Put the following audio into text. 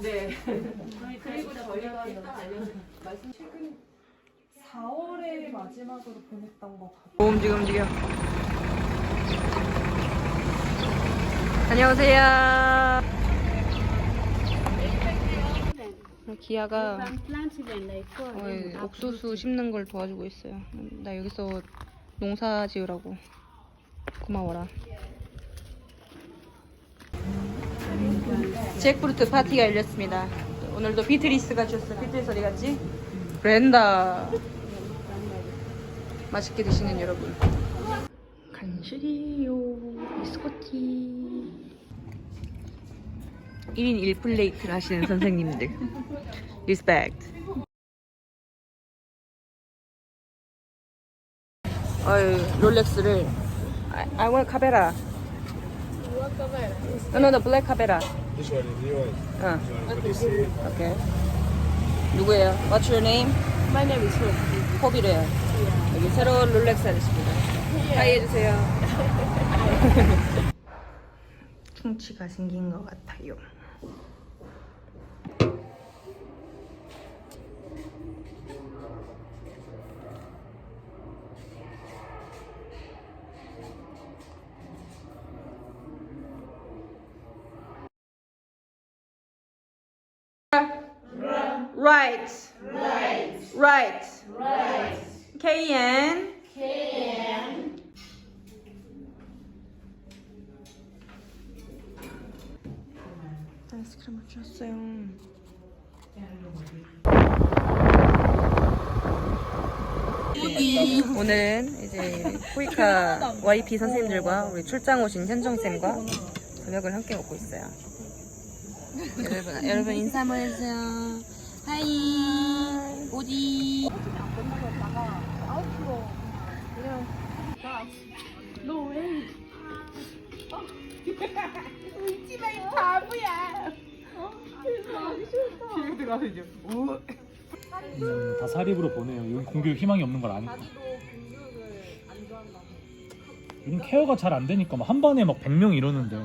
네. 그리고 저희가 일단 알려드릴게요. 4월에 마지막으로 보냈던 것 같아요. 오, 움직여 움직여 안녕하세요 기아가 어, 예, 옥수수 심는 걸 도와주고 있어요 나 여기서 농사 지으라고. 고마워라. 잭프루트 파티가 열렸습니다. 오늘도 비트리스가 주셨어 비트리스 어디 갔지? 브렌다. 맛있게 드시는 여러분. 간식이요. 비스코티. 1인 1플레이트를 하시는 선생님들. 리스펙트 어유 롤렉스를 I, I want 카베라 No, no, no, black 카베라 This one is yours. 어, What is it? 오케이 누구예요? What's your name? My name is Hope. 호비래요 여기 새로운 롤렉스 하셨습니다 하이 해주세요 충치가 생긴 것 같아요 Right. Right. Right. Right. KN. KN. 아이스크림을 줬어요. 오늘은 이제 코이카 YP 선생님들과 우리 출장 오신 현정쌤과 저녁을 함께 먹고 있어요. 여러분, 여러분 인사 한번 해주세요. 하이, 오디. 음, 다 사립으로 보내요. 이건 공교육 희망이 없는 걸 아니까. 요즘 케어가 잘 안 되니까 막한 번에 막 100명 이러는데